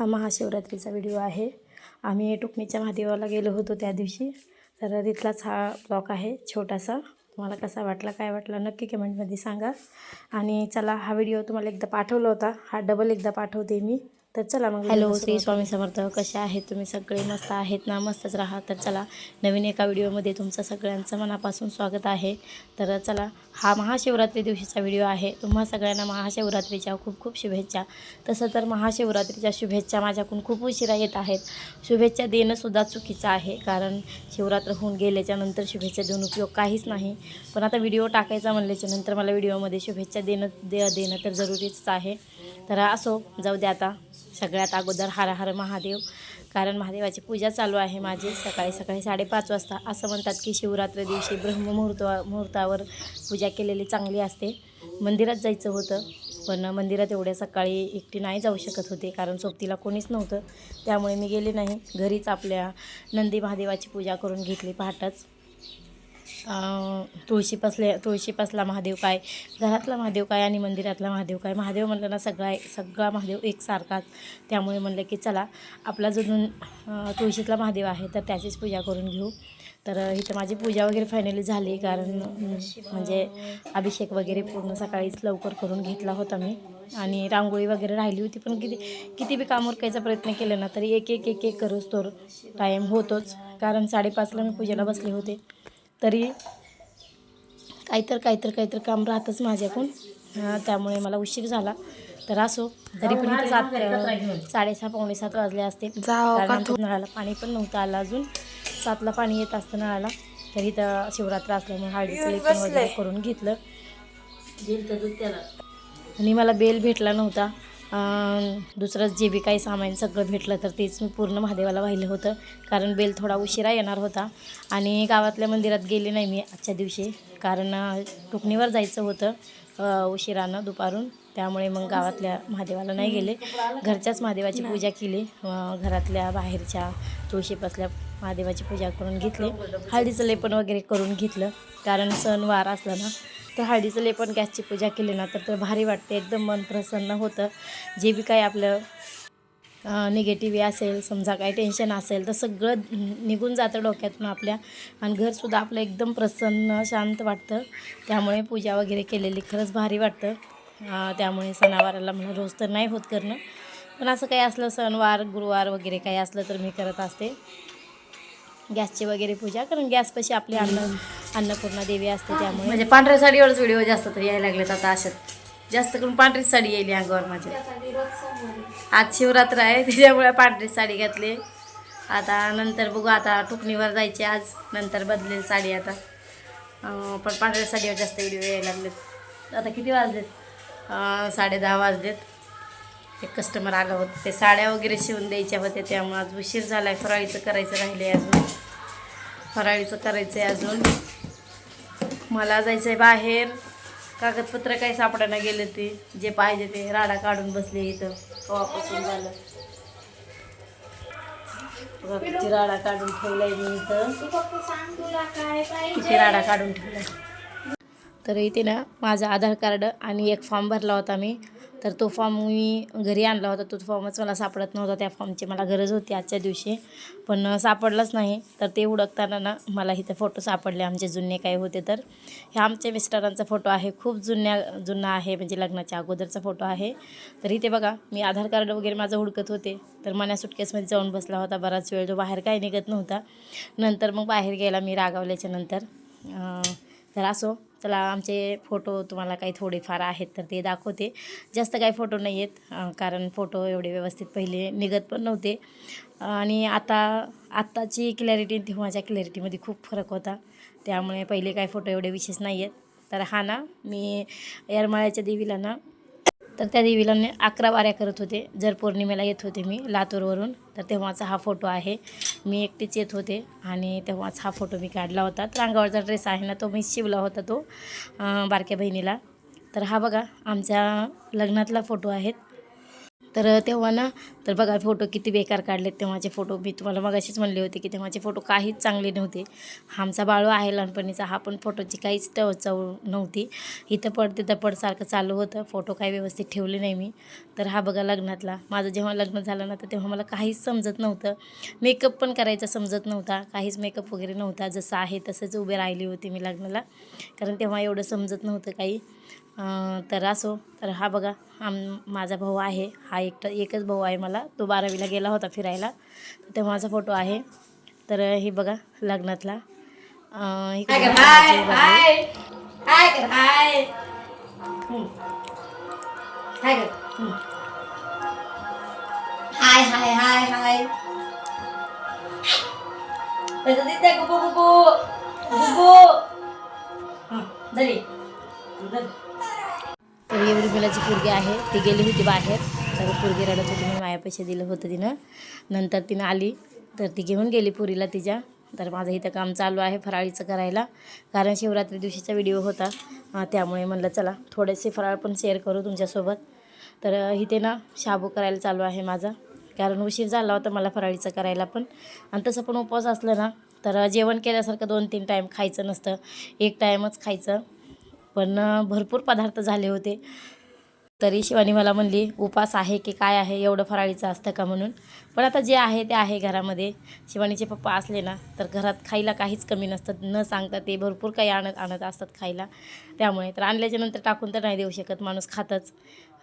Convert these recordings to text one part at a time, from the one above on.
हा महाशिवरात्रीचा व्हिडिओ आहे. आम्ही टुकणीच्या महादेवाला गेलो होतो त्या दिवशी. तर तिथलाच हा ब्लॉग आहे छोटासा. तुम्हाला कसा वाटला काय वाटला नक्की कमेंटमध्ये सांगा. आणि चला हा व्हिडिओ तुम्हाला एकदा पाठवला होता. हा डबल एकदा पाठवते मी. तर चला मग हॅलो श्री स्वामी समर्थ. कसे आहेत तुम्ही? सगळे मस्त आहेत ना? मस्तच राहा. तर चला नवीन एका व्हिडिओमध्ये तुमचं सगळ्यांचं मनापासून स्वागत आहे. तर चला हा महाशिवरात्री दिवशीचा व्हिडिओ आहे. तुम्हा सगळ्यांना महाशिवरात्रीच्या खूप खूप शुभेच्छा. तसं तर महाशिवरात्रीच्या शुभेच्छा माझ्याकडून खूप उशिरा येत आहेत. शुभेच्छा देणंसुद्धा चुकीचं आहे कारण शिवरात्र होऊन गेल्याच्यानंतर शुभेच्छा देऊन उपयोग काहीच नाही. पण आता व्हिडिओ टाकायचा म्हणल्याच्या नंतर मला व्हिडिओमध्ये शुभेच्छा देणं दे देणं तर जरुरीच आहे. तर असो जाऊ द्या आता. सगळ्यात अगोदर हर हर महादेव कारण महादेवाची पूजा चालू आहे माझी सकाळी सकाळी साडेपाच वाजता. असं म्हणतात की शिवरात्र दिवशी ब्रह्ममुहूर्त मुहूर्तावर पूजा केलेली चांगली असते. मंदिरात जायचं होतं पण मंदिरात एवढ्या सकाळी एकटी नाही जाऊ शकत होते कारण सोबतीला कोणीच नव्हतं. त्यामुळे मी गेले नाही. घरीच आपल्या नंदी महादेवाची पूजा करून घेतली पहाटच. अं, तुळशीपासले तुळशीपासला महादेव काय? घरातला महादेव काय आणि मंदिरातला महादेव काय? महादेव म्हणलं ना सगळा सगळा महादेव एकसारखाच. त्यामुळे म्हणलं की चला आपला जो तुळशीतला महादेव आहे तर त्याचीच पूजा करून घेऊ. तर इथं माझी पूजा वगैरे फायनली झाली कारण म्हणजे अभिषेक वगैरे पूर्ण सकाळीच लवकर करून घेतला होता मी. आणि रांगोळी वगैरे राहिली होती पण किती किती बी काम उरकायचा प्रयत्न केला ना तरी एक एक एक एक करूच तर टाईम होतोच. कारण साडेपाचला मी पूजेला बसले होते. तरी काहीतर काहीतर काहीतर काम राहतंच माझ्याकडून. अं, त्यामुळे मला उशीर झाला. तर असो तरी पण इथं सात साडेसहा पावणे सात वाजले असते. नळाला पाणी पण नव्हतं आलं अजून. सातला पाणी येत असतं नळाला. तर इथं शिवरात्र असल्यामुळे हळदीचं लेपन वगैरे करून घेतलं. आणि मला बेल भेटला नव्हता. दुसरंच दुसरं जे बी काही सामान सगळं भेटलं तर तेच मी पूर्ण महादेवाला वाहिलं होतं. कारण बेल थोडा उशिरा येणार होता. आणि गावातल्या मंदिरात गेले नाही मी आजच्या दिवशी. कारण टुकणीवर जायचं होतं उशिरानं दुपारून. त्यामुळे मग गावातल्या महादेवाला नाही गेले. घरच्याच महादेवाची पूजा केली. घरातल्या बाहेरच्या तुळशीपासल्या महादेवाची पूजा करून घेतली. हळदीचं लेपण वगैरे करून घेतलं. कारण सणवार असला ना तर हळदीचं लेपण गॅसची पूजा केली ना तर तर भारी वाटते. एकदम मन प्रसन्न होतं. जे बी काही आपलं निगेटिव्ह असेल समजा काही टेन्शन असेल तर सगळं निघून जातं डोक्यातून आपल्या. आणि घरसुद्धा आपलं एकदम प्रसन्न शांत वाटतं. त्यामुळे पूजा वगैरे केलेली खरंच भारी वाटतं. त्यामुळे सणावाराला मला रोज तर नाही होत करणं. पण असं काही असलं सणवार गुरुवार वगैरे काही असलं तर मी करत असते. गॅसची वगैरे पूजा कारण गॅसपाशी आपली अन्न अन्नपूर्णा देवी असते त्यामुळे. म्हणजे पांढऱ्या साडीवरच व्हिडिओ जास्त तर यायला लागलेत आता अशात. जास्त करून पांढरीच साडी येईल अंगावर माझ्या आज शिवरात्र आहे त्याच्यामुळे पांढरी साडी घातली. आता नंतर बघू आता टुकणीवर जायची आज. नंतर बदलेल साडी आता. पण पांढऱ्या साडीवर जास्त व्हिडिओ यायला लागलेत. आता किती वाजलेत? साडे दहा वाजलेत. एक कस्टमर आलं होतं. ते साड्या वगैरे शिवून द्यायच्या होत्या. त्यामुळं आज उशीर झाला आहे फराळीचं करायचं राहिले अजून. फराळीचं करायचं आहे अजून. मला जायचं आहे बाहेर. कागदपत्र काही सापडायला गेले ते. जे पाहिजे ते राडा काढून बसले इथं. कवापासून झालं. किती राडा काढून ठेवलाय मी इथं. किती राडा काढून ठेवलाय. तर इथे ना माझं आधार कार्ड आणि एक फॉर्म भरला होता मी. तर तो फॉर्म मी घरी आणला होता. तो फॉर्मच मला सापडत नव्हता. त्या फॉर्मची मला गरज होती आजच्या दिवशी. पण सापडलाच नाही. तर ते उडकताना ना मला इथं फोटो सापडले. आमचे जुने काही होते तर. हे आमच्या मिस्टरांचा फोटो आहे. खूप जुन्या जुना आहे. म्हणजे लग्नाच्या अगोदरचा फोटो आहे. तर इथे बघा मी आधार कार्ड वगैरे माझं हुडकत होते. तर मना सुटकेसमध्ये जाऊन बसला होता बराच वेळ. तो बाहेर काही निघत नव्हता. नंतर मग बाहेर गेला मी रागावल्याच्या नंतर. तर असो चला आमचे फोटो तुम्हाला काही थोडेफार आहेत तर ते दाखवते. जास्त काही फोटो नाही आहेत कारण फोटो एवढे व्यवस्थित पहिले निघत पण नव्हते. आणि आता आत्ताची क्लॅरिटी तेव्हाच्या क्लॅरिटीमध्ये खूप फरक होता. त्यामुळे पहिले काही फोटो एवढे विशेष नाही आहेत. तर हा ना मी येरमाळ्याच्या देवीला ना तर त्या देवीला मी अकरा वाऱ्या करत होते. जर पौर्णिमेला येत होते मी लातूरवरून तर तेव्हाचा हा फोटो आहे. मी एकटीच येत होते आणि तेव्हाच हा फोटो मी काढला होता. तर अंगावरचा ड्रेस आहे ना तो मी शिवला होता तो बारक्या बहिणीला. तर हा बघा आमच्या लग्नातला फोटो आहेत तर तेव्हा ना तर बघा फोटो किती बेकार काढलेत तेव्हाचे फोटो मी तुम्हाला मगाशीच म्हणले होते की तेव्हाचे फोटो काहीच चांगले नव्हते. आमचा बाळू आहे लहानपणीचा हा पण फोटोची काहीच टव चव नव्हती. इथं पड तिथं पडसारखं चालू होतं. फोटो काही व्यवस्थित ठेवले नाही मी. तर हा बघा लग्नातला. माझं जेव्हा लग्न झालं ना तर तेव्हा मला काहीच समजत नव्हतं. मेकअप पण करायचा समजत नव्हता. काहीच मेकअप वगैरे नव्हता. जसं आहे तसंच उभे राहिली होती मी लग्नाला. कारण तेव्हा एवढं समजत नव्हतं काही. तर असो तर हा बघा आम माझा भाऊ आहे. हा एकटा एकच भाऊ आहे मला. तो बारावीला गेला होता फिरायला. तर माझा फोटो आहे. तर हे बघा लग्नातला. हाय हाय. हाय. हाय गुबू गुबू गुबू. तर एवढी मुलाची पोरगी आहे. ती गेली होती बाहेर. तर पोरगी रडत होती म्हणून माया पैसे दिलं होतं तिनं. नंतर तिनं आली. तर ती घेऊन गेली पुरीला तिच्या. तर माझं इथं काम चालू आहे फराळीचं करायला. कारण शिवरात्री दिवशीचा व्हिडिओ होता. त्यामुळे म्हणलं चला थोडेसे फराळ पण शेअर करू तुमच्यासोबत. तर इथे ना शाबू करायला चालू आहे माझा. कारण उशीर झाला होता मला फराळीचं करायला पण. आणि तसं पण उपवास असलं ना तर जेवण केल्यासारखं दोन तीन टाईम खायचं नसतं. एक टाईमच खायचं. पण भरपूर पदार्थ झाले होते. तरी शिवानी मला म्हणली उपास आहे की काय आहे? एवढं फराळीचं असतं का म्हणून? पण आता जे आहे ते आहे घरामध्ये. शिवानीचे पप्पा असले ना तर घरात खायला काहीच कमी नसतं. न सांगता ते भरपूर काही आणत आणत असतात खायला. त्यामुळे तर आणल्याच्या नंतर टाकून तर नाही देऊ शकत माणूस खातच.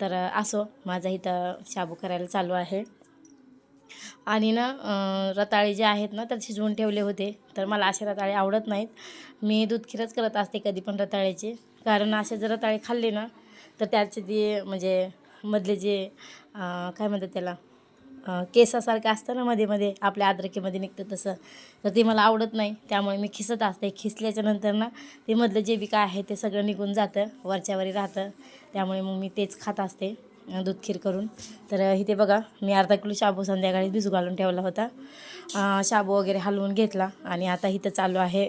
तर असो माझा इथं शाबू करायला चालू आहे. आणि ना रताळे जे आहेत ना तर शिजवून ठेवले होते. तर मला असे रताळे आवडत नाहीत. मी दूध खीरच करत असते कधी पण रताळ्याचे. कारण असे जर रताळे खाल्ले ना तर त्याचे जे म्हणजे मधले जे काय म्हणतात त्याला केसासारखं असतं ना मध्ये मध्ये आपल्या अद्रकीमध्ये निघतं तसं तर ते मला आवडत नाही. त्यामुळे मी खिसत असते. खिसल्याच्या नंतर ना ते मधलं जे बी काय आहे ते सगळं निघून जातं वरच्यावरी राहतं. त्यामुळे मग मी तेच खात असते दूध खीर करून. तर इथे बघा मी अर्धा किलो शाबू संध्याकाळी भिजू घालून ठेवला होता. शाबू वगैरे हलवून घेतला आणि आता इथं चालू आहे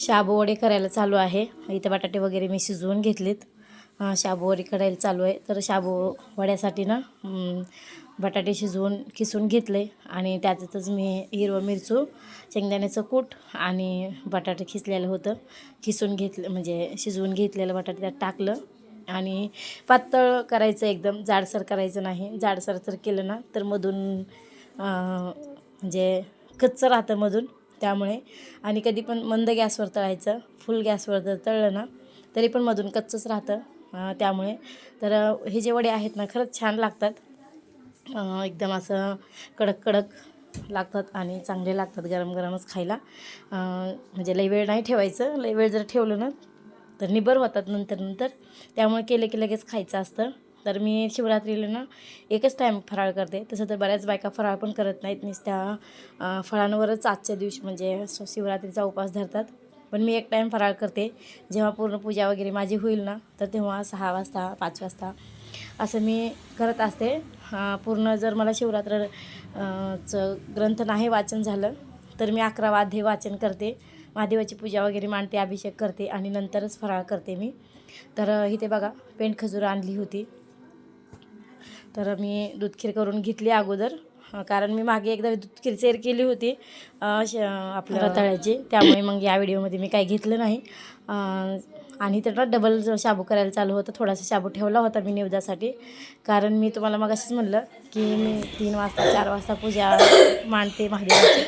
शाबू वडे करायला चालू आहे. इथे बटाटे वगैरे मी शिजवून घेतलेत. शाबूवडे शाबू वडे करायला चालू आहे. तर शाबू वड्यासाठी ना बटाटे शिजवून किसून घेतले. आणि त्याच्यातच मी हिरवं मिरचू शेंगदाण्याचं कूट आणि बटाटे खिसलेलं होतं. खिसून घेतलं म्हणजे शिजवून घेतलेलं बटाटे त्यात टाकलं. आणि पातळ करायचं एकदम जाडसर करायचं नाही. जाडसर जर केलं ना तर मधून म्हणजे कच्चं राहतं मधून. त्यामुळे. आणि कधी पण मंद गॅसवर तळायचं फुल गॅसवर जर तळलं ना तरी पण मधून कच्चंच राहतं. त्यामुळे. तर हे जे वडे आहेत ना खरंच छान लागतात. एकदम असं कडक कडक लागतात आणि चांगले लागतात गरम गरमच खायला. म्हणजे लई वेळ नाही ठेवायचं. लई वेळ जर ठेवलं ना तर निबर होतात नंतर नंतर. त्यामुळे केलं की लगेच खायचं असतं. तर मी शिवरात्रीला ना एकच टाईम फराळ करते. तसं तर बऱ्याच बायका फराळ पण करत नाहीत. नुसत्या त्या फळांवरच आजच्या दिवशी म्हणजे शिवरात्रीचा उपास धरतात. पण मी एक टाईम फराळ करते. जेव्हा पूर्ण पूजा वगैरे माझी होईल ना तर तेव्हा सहा वाजता पाच वाजता असं मी करत असते. पूर्ण जर मला शिवरात्र चं ग्रंथ नाही वाचन झालं तर मी अकरा वाध्ये वाचन करते. महादेवाची पूजा वगैरे मांडते अभिषेक करते आणि नंतरच फराळ करते मी. तर इथे बघा पेंट खजूर आणली होती. तर मी दूधखीर करून घेतली अगोदर. कारण मी मागे एकदा दूधखीर सेर केली होती श आपल्या रताळ्याची. त्यामुळे मग या व्हिडिओमध्ये मी काही घेतलं नाही. आणि तर ना डबल शाबू करायला चालू होतं थोडासा शाबू ठेवला होता मी निवदासाठी. कारण मी तुम्हाला मग असंच म्हणलं की मी तीन वाजता चार वाजता पूजा मांडते महादेवाची.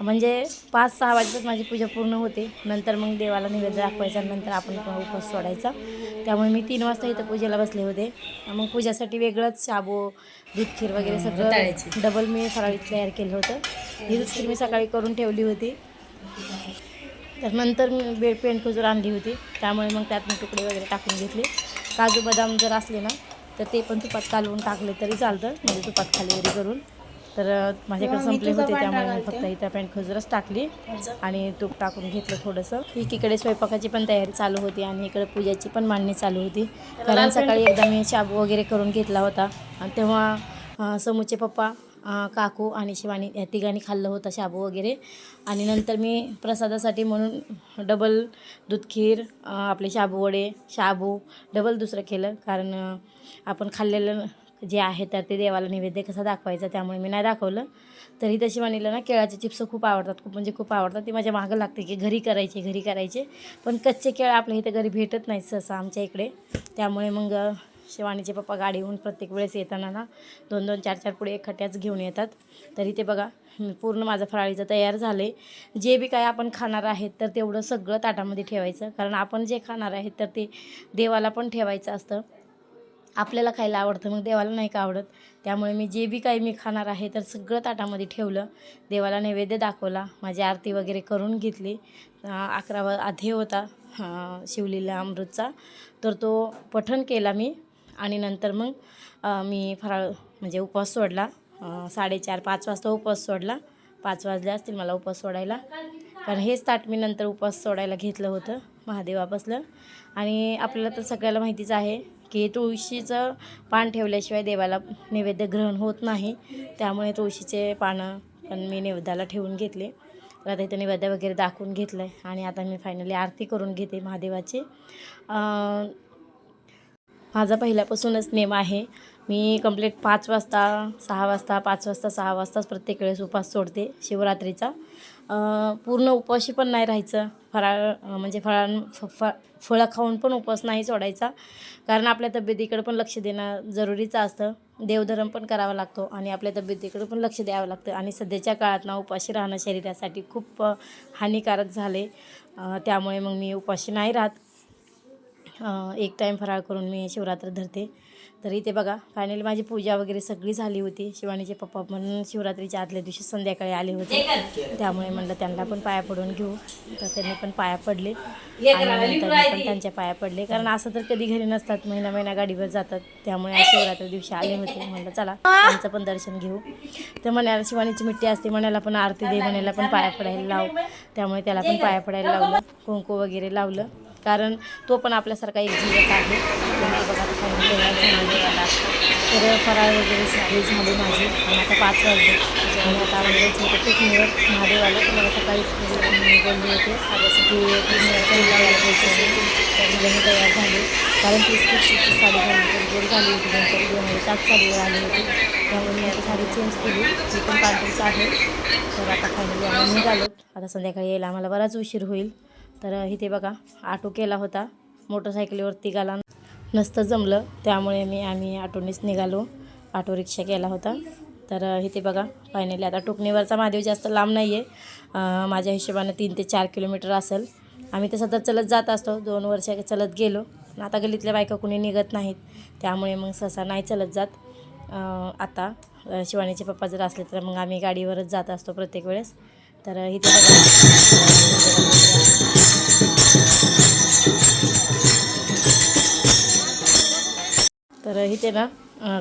म्हणजे पाच सहा वाजेपर्यंत माझी पूजा पूर्ण होते. नंतर मग देवाला नैवेद्य दाखवायचा नंतर आपण पण उपवास सोडायचा. त्यामुळे मी तीन वाजता इथं पूजेला बसले होते. मग पूजासाठी वेगळंच शाबू दूध खीर वगैरे सगळं डबल मी फराळी तयार केलं होतं. ही दूध खीर मी सकाळी करून ठेवली होती. तर नंतर मी बेड पेंट खजूर आणली होती. त्यामुळे मग त्यात मी तुकडे वगैरे टाकून घेतले. काजू बदाम जर असले ना तर ते पण तुपात कालवून टाकले तरी चालतं. म्हणजे तुपात खाली वगैरे करून. तर माझ्याकडे संपले होते त्यामुळे मी फक्त इथं पेंट खजूरच टाकली आणि तूप टाकून घेतलं थोडंसं. एकीकडे स्वयंपाकाची पण तयारी चालू होती आणि इकडे पूजाची पण मांडणी चालू होती. कारण सकाळी एकदा मी शाबू वगैरे करून घेतला होता. आणि तेव्हा समूचे पप्पा काकू आणि शिवानी या तिघांनी खाल्लं होतं शाबू वगैरे. आणि नंतर मी प्रसादासाठी म्हणून डबल दूध खीर आपले शाबू वडे शाबू डबल दुसरं केलं. कारण आपण खाल्लेलं जे आहे तर ते देवाला नैवेद्य कसा दाखवायचा त्यामुळे मी नाही दाखवलं. तरी तशी म्हणलं ना केळाचे चिप्स खूप आवडतात खूप म्हणजे खूप आवडतात. ते माझ्या मागं लागते की घरी करायचे घरी करायचे. पण कच्चे केळ आपल्या इथे घरी भेटत नाहीत सहसा आमच्या इकडे. त्यामुळे मग शिवानीचे पप्पा गाडीहून प्रत्येक वेळेस येताना ना दोन दोन चार चार पुढे एकखट्याच घेऊन येतात. तरी ते बघा पूर्ण माझं फराळीचं तयार झाले जे बी काय आपण खाणार आहेत तर तेवढं सगळं ताटामध्ये ठेवायचं. कारण आपण जे खाणार आहेत तर ते देवाला पण ठेवायचं असतं. आपल्याला खायला आवडतं मग देवाला नाही का आवडत? त्यामुळे मी जे बी काही मी खाणार आहे तर सगळं ताटामध्ये ठेवलं. देवाला नैवेद्य दाखवला. माझी आरती वगैरे करून घेतली. अकरावा अकरा आधी होता शिवलेला शिवलीला अमृतचा. तर तो पठण केला मी. आणि नंतर मग मी फराळ म्हणजे उपवास सोडला. साडेचार पाच वाजता उपवास सोडला. पाच वाजले असतील मला उपवास सोडायला. कारण हेच ताट मी नंतर उपवास सोडायला घेतलं होतं महादेवापासलं आणि आपल्याला तर सगळ्याला माहितीच आहे की तुळशीचं पान ठेवल्याशिवाय देवाला नैवेद्य ग्रहण होत नाही. त्यामुळे तुळशीचे पानं पण मी नैवेद्याला ठेवून घेतले. तर आता इथं नैवेद्य वगैरे दाखवून घेतलं आहे आणि आता मी फायनली आरती करून घेते महादेवाची. माझा पहिल्यापासूनच नेम आहे मी कंप्लीट पाच वाजता सहा वाजता पाच वाजता सहा वाजताच प्रत्येक वेळेस उपास सोडते शिवरात्रीचा. पूर्ण उपाशी पण नाही राहायचं. फराळ म्हणजे फळां फ फळं खाऊन पण उपवास नाही सोडायचा. कारण आपल्या तब्येतीकडे पण लक्ष देणं जरुरीचं असतं. देवधर्म पण करावा लागतो आणि आपल्या तब्येतीकडे पण लक्ष द्यावं लागतं. आणि सध्याच्या काळात ना उपाशी राहणं शरीरासाठी खूप हानिकारक झाले त्यामुळे मग मी उपाशी नाही राहत. एक टाईम फराळ करून मी शिवरात्र धरते. तर इथे बघा फायनली माझी पूजा वगैरे सगळी झाली होती. शिवानीचे पप्पा पण शिवरात्रीच्या आदल्या दिवशी संध्याकाळी आले होते. त्यामुळे म्हणलं त्यांना पण पाया पडून घेऊ. तर त्यांनी पण पाया पडले. आणि पण त्यांच्या पाया पडले. कारण असं तर कधी घरी नसतात महिना महिना गाडीवर जातात. त्यामुळे आज शिवरात्री दिवशी आले होते. म्हणलं चला त्यांचं पण दर्शन घेऊ. तर म्हणाला शिवानीची मिट्टी असते म्हणाला पण आरती दे म्हणायला पण पाया पडायला लाव. त्यामुळे त्याला पण पाया पडायला लावलं. कुंकू वगैरे लावलं. कारण तो पण आपल्यासारखा एक जीवच आहे. बघा तर फराळ वगैरे सगळी झाली माझी आणि आता पाच वाजले आणि आता आवडलं होतं पिकनिवर महादेवाला मला सकाळी बोलली होते की मिळायचं मुलाला यायचं तर मुलं तयार झाली कारण तीस तीसची साडी घालून तर झाली होती नंतर दोन त्याच साडीवर आली होती त्यामुळे मी आता साडी चेंज केली ती पण पार्टीच आहे तर आता फायनली आम्ही निघालो आता संध्याकाळी यायला आम्हाला बराच उशीर होईल तर इथे बघा ऑटो केला होता मोटरसायकलीवरती गाला नसतं जमलं त्यामुळे मी आम्ही ऑटोनेच निघालो. ऑटो रिक्षा केला होता. तर इथे बघा फायनली आता टोकणीवरचा महादेव जास्त लांब नाही आहे माझ्या हिशोबानं तीन ते चार किलोमीटर असेल. आम्ही तसं तर चलत जात असतो. दोन वर्ष चलत गेलो. आता गल्लीतल्या बायका कुणी निघत नाहीत. त्यामुळे मग सहसा नाही चलत जात. आता शिवानीचे पप्पा जर असले तर मग आम्ही गाडीवरच जात असतो प्रत्येक वेळेस. तर इथे इथे ना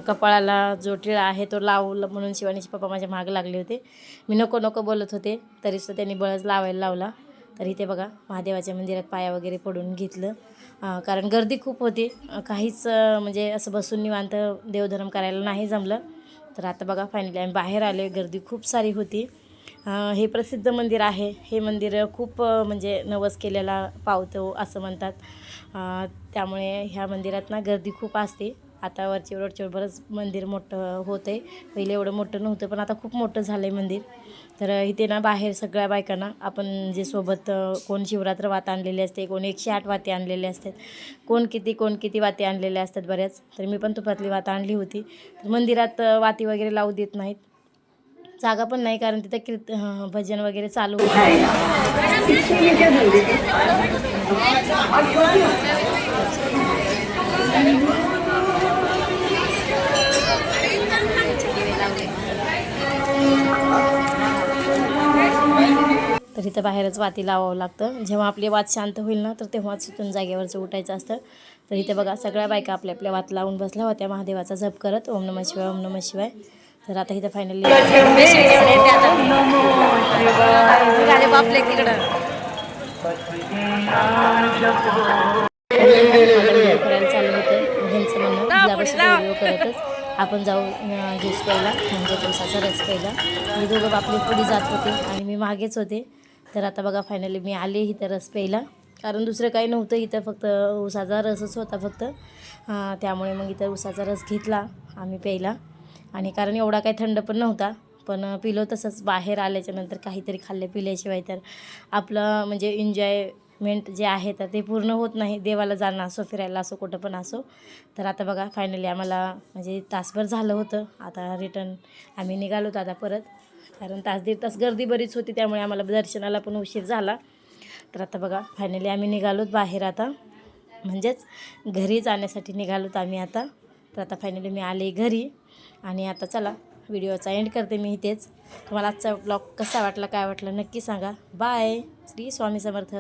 कपाळाला जो टिळा आहे तो लावलं म्हणून शिवानीचे पप्पा माझ्या मागे लागले होते. मी नको नको बोलत होते तरीसुद्धा त्यांनी बळच लावायला लावला. तर इथे बघा महादेवाच्या मंदिरात पाया वगैरे पडून घेतलं. कारण गर्दी खूप होती. काहीच म्हणजे असं बसून निवांत देवधर्म करायला नाही जमलं. तर आता बघा फायनली आम्ही बाहेर आले गर्दी खूप सारी होती. हे प्रसिद्ध मंदिर आहे. हे मंदिर खूप म्हणजे नवस केलेला पावतो असं म्हणतात. त्यामुळे ह्या मंदिरात ना गर्दी खूप असते. आता वरची वरचेवर बरंच मंदिर मोठं होतं आहे पहिले एवढं मोठं नव्हतं पण आता खूप मोठं झालं आहे मंदिर. तर इथे ना बाहेर सगळ्या बायकांना आपण जे सोबत कोण शिवरात्र वात आणलेले असते कोण एकशे आठ वाते आणलेले असतात कोण किती कोण किती वाते आणलेले असतात बऱ्याच. तर मी पण तुपातली वात आणली होती. तर मंदिरात वाती वगैरे लावू देत नाहीत. जागा पण नाही कारण तिथं कीर्त भजन वगैरे चालू होतं. तर इथं बाहेरच वाती लावावं लागतं. जेव्हा आपली वात शांत होईल ना तर तेव्हाच तिथून जागेवरचं उठायचं असतं. तर इथे बघा सगळ्या बायका आपल्या आपल्या वात लावून बसल्या होत्या. महादेवाचा जप करत ओम नम शिवाय ओम नम शिवाय. तर आता इथं फायनली बापले तिकडं करायला चालू होतं. ह्यांचं म्हणणं तुझ्यापाशी व्हिडिओ करतच आपण जाऊ ज्यूस प्यायला म्हणजे ऊसाचा रस प्यायला मी दोघं आपली पुढे जात होते आणि मी मागेच होते. तर आता बघा फायनली मी आले इथं रस प्यायला. कारण दुसरं काही नव्हतं इथं फक्त ऊसाचा रसच होता फक्त. त्यामुळे मग इथं ऊसाचा रस घेतला आम्ही प्यायला. आणि कारण एवढा काही थंड पण नव्हता पण पिलो तसंच बाहेर आल्याच्यानंतर काहीतरी खाल्ले पिल्याशिवाय तर आपलं म्हणजे एन्जॉयमेंट जे आहे तर ते पूर्ण होत नाही. देवाला जाणं असो फिरायला असो कुठं पण असो. तर आता बघा फायनली आम्हाला म्हणजे तासभर झालं होतं. आता रिटर्न आम्ही निघालो होतो आता परत. कारण तास दीड तास गर्दी बरीच होती त्यामुळे आम्हाला दर्शनाला पण उशीर झाला. तर आता बघा फायनली आम्ही निघालोत बाहेर आता. म्हणजेच घरी जाण्यासाठी निघालोत आम्ही आता. तर आता फायनली मी आले घरी. आणि आता चला व्हिडिओचा एंड करते मी इथेच. तुम्हाला आजचा ब्लॉग कसा वाटला काय वाटलं नक्की सांगा. बाय श्री स्वामी समर्थ.